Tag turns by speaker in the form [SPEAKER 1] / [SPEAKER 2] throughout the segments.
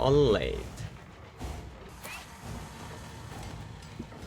[SPEAKER 1] only.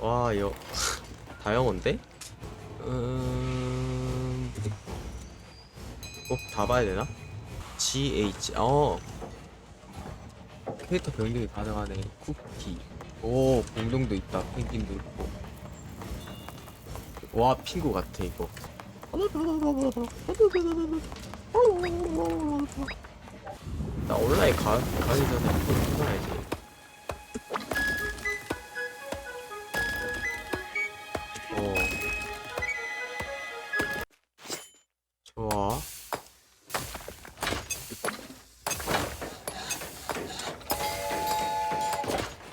[SPEAKER 1] 와, 여, 다 영어인데? 음, 꼭다 봐야 되나? GH, 어. 캐릭터 변경이 가능하네. 쿠키. 오, 공룡도 있다. 펭귄도 있고. 와, 핑구 같아, 이거. 나 온라인 가, 가기 전에 한번 해봐야지. 어. 좋아.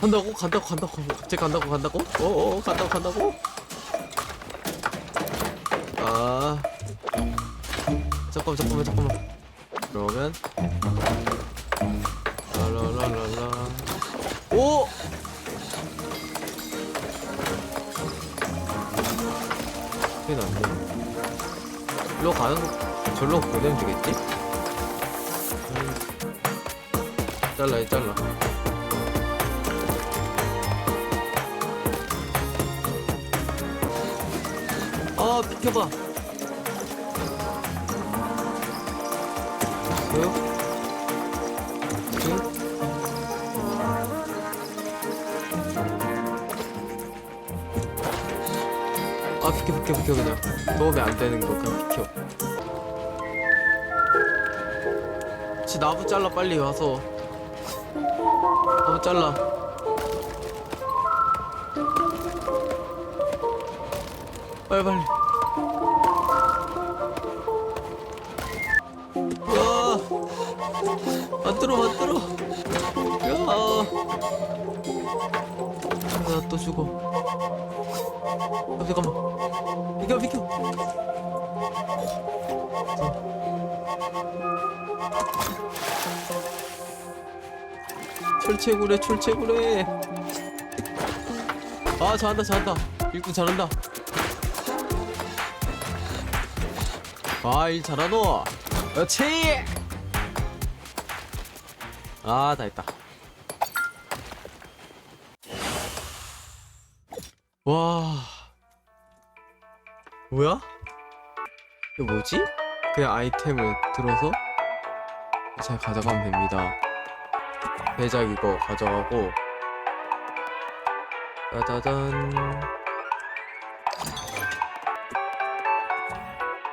[SPEAKER 1] 간다고? 간다고? 간다고? 갑자기 간다고? 간다고? 어어 간다고? 간다고? 아 잠깐만 잠깐만 잠깐만 그러면 큰일 났네 일로 가는 거 절로 보내면 되겠지? 음. 잘라 잘라 아 비켜봐 왜요? 비켜 비켜 그냥 도움이 안 되는 거 그냥 비켜 지 나무 잘라 빨리 와서. 나무 잘라. 빨리 빨리. 야, 안 들어, 안 들어. 야, 나 또 죽어. 아, 잠깐만. 비켜, 비켜. 철채구래, 철채구래. 아, 잘한다, 잘한다. 일꾼 잘한다. 아, 일 잘하노. 그렇지! 아, 다 했다. 와. 뭐야? 이거 뭐지? 그냥 아이템을 들어서 잘 가져가면 됩니다. 대작 이거 가져가고 짜자잔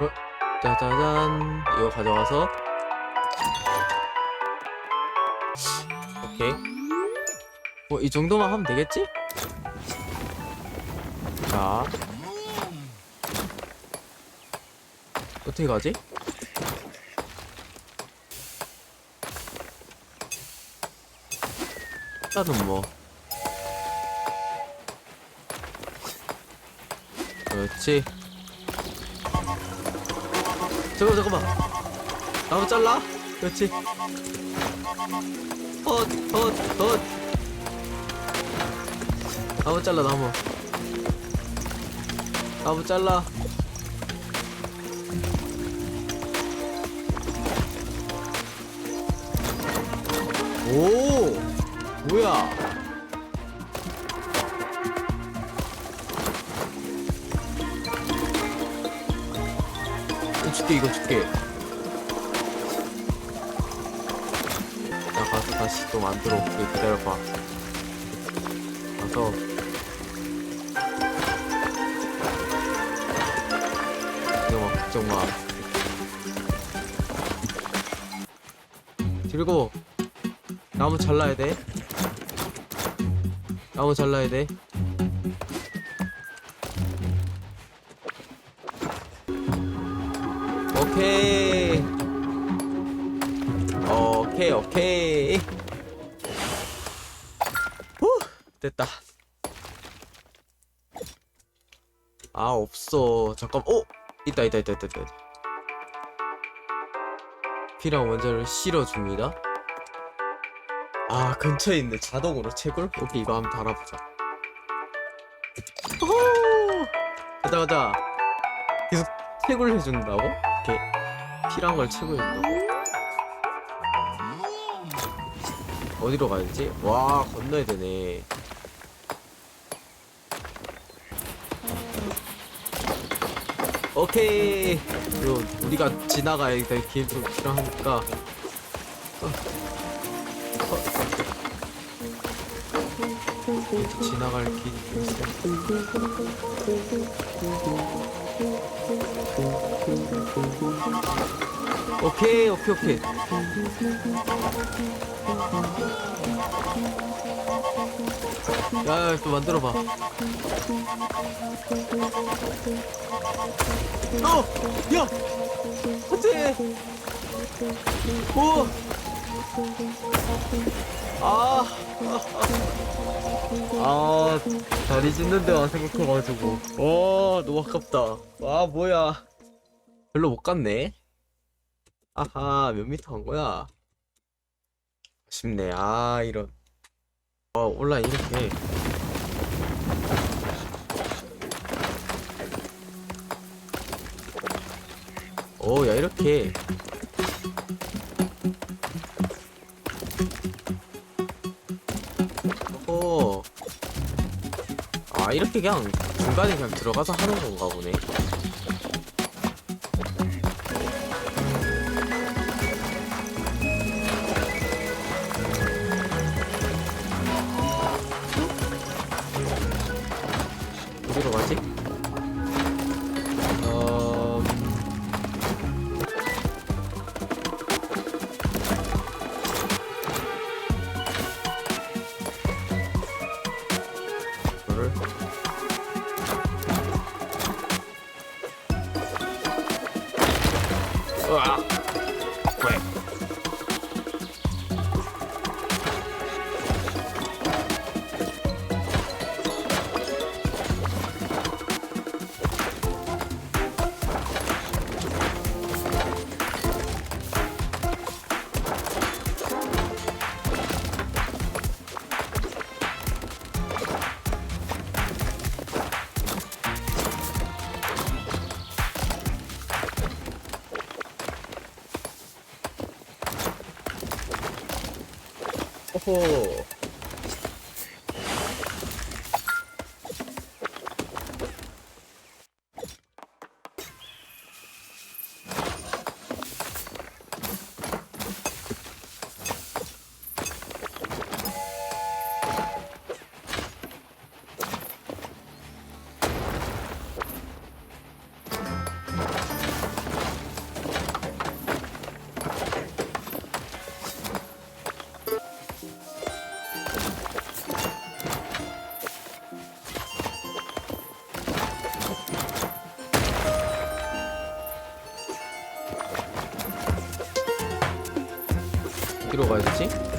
[SPEAKER 1] 어? 짜자잔 이거 가져가서 오케이 뭐 이 정도만 하면 되겠지? 자. 어떻게 가지? 일단은 뭐. 그렇지. 잠깐만 잠깐만. 나무 잘라? 그렇지. 헛헛헛. 나무 잘라 나무 나무 잘라. 오 뭐야? 이거 줄게 이거 줄게. 나 가서 다시 또 만들어 올게. 기다려봐. 가서 걱정마 그리고 나무 잘라야 돼. 나무 잘라야 돼. 오케이. 오케이 오케이. 후 됐다. 아 없어. 잠깐 어 있다 있다 있다 있다 있다 필요한 원자를 실어줍니다 아 근처에 있네 자동으로 채굴? 오케이 이거 한번 달아보자 오 가자 가자 계속 채굴 해준다고? 이렇게 필요한 걸 채굴해준다고? 어디로 가야지? 와 건너야 되네 오케이 그리고 우리가 지나가야 될 길도 필요하니까 어. 어. 지나갈 길이 좀 있어 오케이 오케이 오케이 야야 또 만들어봐 어! 야! 어째 오! 아! 아, 다리 찢는 데 만 생각해가지고. 와, 너무 아깝다. 와, 뭐야. 별로 못 갔네. 아하, 몇 미터 간 거야? 아쉽네. 아, 이런. 와, 온라인 이렇게. 오, 야, 이렇게. 오. 아, 이렇게 그냥 중간에 그냥 들어가서 하는 건가 보네. 호호. 어디로 가야 되지?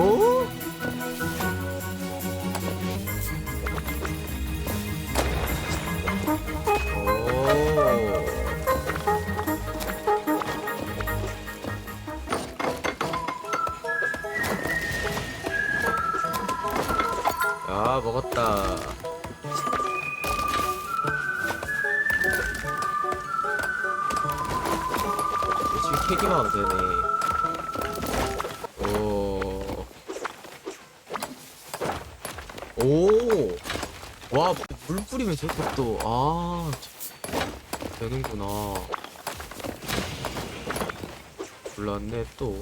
[SPEAKER 1] 오? 오. 야, 먹었다. 지금 캐기만 하면 되네. 오. 와, 물 뿌리면 저렇게 또, 아. 저- 되는구나. 몰랐네, 또.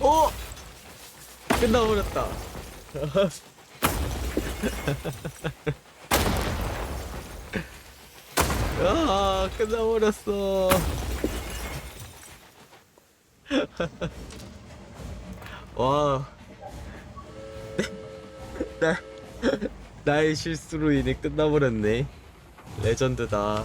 [SPEAKER 1] 오. 어! 끝나버렸다. 야, 끝나버렸어. 와. 나, 나의 실수로 인해 끝나버렸네. 레전드다.